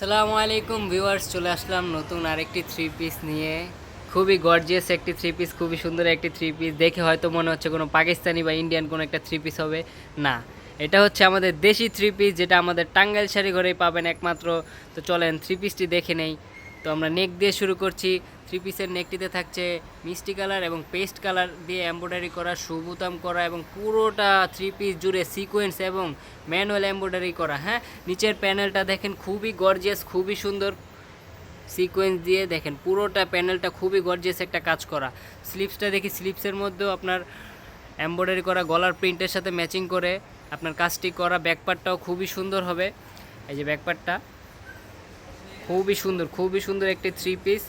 সালামু আলাইকুম ভিউয়ার্স, চলে আসলাম নতুন আরেকটি থ্রি পিস নিয়ে। খুবই গর্জিয়াস একটি থ্রি পিস খুবই সুন্দর একটি থ্রি পিস দেখে হয়তো মনে হচ্ছে কোনো পাকিস্তানি বা ইন্ডিয়ান কোনো একটা থ্রি পিস হবে। না, এটা হচ্ছে আমাদের দেশি থ্রি পিস যেটা আমাদের টাঙ্গাইল শাড়ি ঘরেই পাবেন একমাত্র। তো চলেন থ্রি পিসটি দেখে নেই। তো আমরা নেক দিয়ে শুরু করছি। থ্রি পিসের নেকটিতে থাকছে মিষ্টি কালার এবং পেস্ট কালার দিয়ে এমব্রয়ডারি করা, সুবুতাম করা এবং পুরোটা থ্রি পিস জুড়ে সিকোয়েন্স এবং ম্যানুয়াল এমব্রয়ডারি করা হ্যাঁ? নিচের প্যানেলটা দেখেন খুবই গর্জিয়াস খুবই সুন্দর সিকোয়েন্স দিয়ে দেখেন পুরোটা প্যানেলটা খুবই গর্জিয়াস একটা কাজ করা। স্লিপসটা দেখি স্লিপসের মধ্যেও আপনার এমব্রয়ডারি করা, গলার প্রিন্টের সাথে ম্যাচিং করে আপনার কাজটি করা ব্যাকপার্টটাও খুবই সুন্দর হবে। এই যে ব্যাকপার্টটা খুবই সুন্দর খুবই সুন্দর একটি থ্রি পিস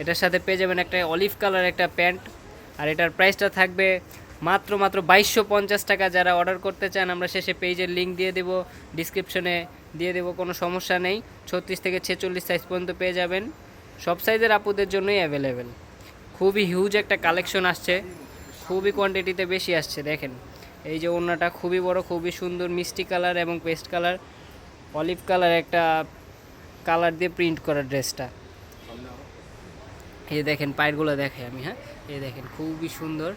এটার সাথে পেয়ে যাবেন একটা অলিভ কালার একটা প্যান্ট। আর এটার প্রাইসটা থাকবে মাত্র মাত্র বাইশশো পঞ্চাশ টাকা। যারা অর্ডার করতে চান, আমরা শেষে পেজের লিঙ্ক দিয়ে দেবো ডিসক্রিপশনে দিয়ে দেবো, কোনো সমস্যা নেই। ছত্রিশ থেকে ছেচল্লিশ সাইজ পর্যন্ত পেয়ে যাবেন। সব সাইজের আপুদের জন্যই অ্যাভেলেবেল খুবই হিউজ একটা কালেকশন আসছে। খুবই কোয়ান্টিটিতে বেশি আসছে, দেখেন। এই যে ওড়নাটা খুবই বড়, খুবই সুন্দর, মিষ্টি কালার এবং পেস্ট কালার অলিভ কালার একটা কালার দিয়ে প্রিন্ট করা ড্রেসটা এই দেখেন, পায়েরগুলো দেখে আমি হ্যাঁ? এই দেখেন, খুবই সুন্দর।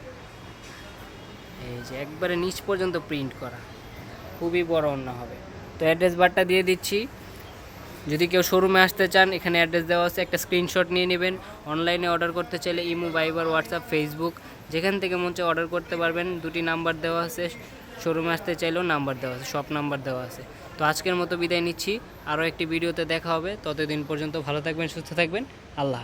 এই যে একবারে নিচ পর্যন্ত প্রিন্ট করা। খুবই বড় অন্য হবে। তো অ্যাড্রেস বারটা দিয়ে দিচ্ছি। যদি কেউ শোরুমে আসতে চান, এখানে অ্যাড্রেস দেওয়া আছে। একটা স্ক্রিনশট নিয়ে নেবেন। অনলাইনে অর্ডার করতে চাইলে ইমো ভাইবার হোয়াটসঅ্যাপ ফেসবুক যেখান থেকে চায় অর্ডার করতে পারবেন। দুটি নাম্বার দেওয়া আছে। শোরুমে আসতে চাইলেও নাম্বার দেওয়া আছে সব নাম্বার দেওয়া আছে। তো আজকের মতো বিদায় নিচ্ছি। আরও একটি ভিডিওতে দেখা হবে। ততদিন পর্যন্ত ভালো থাকবেন, সুস্থ থাকবেন। আল্লাহ।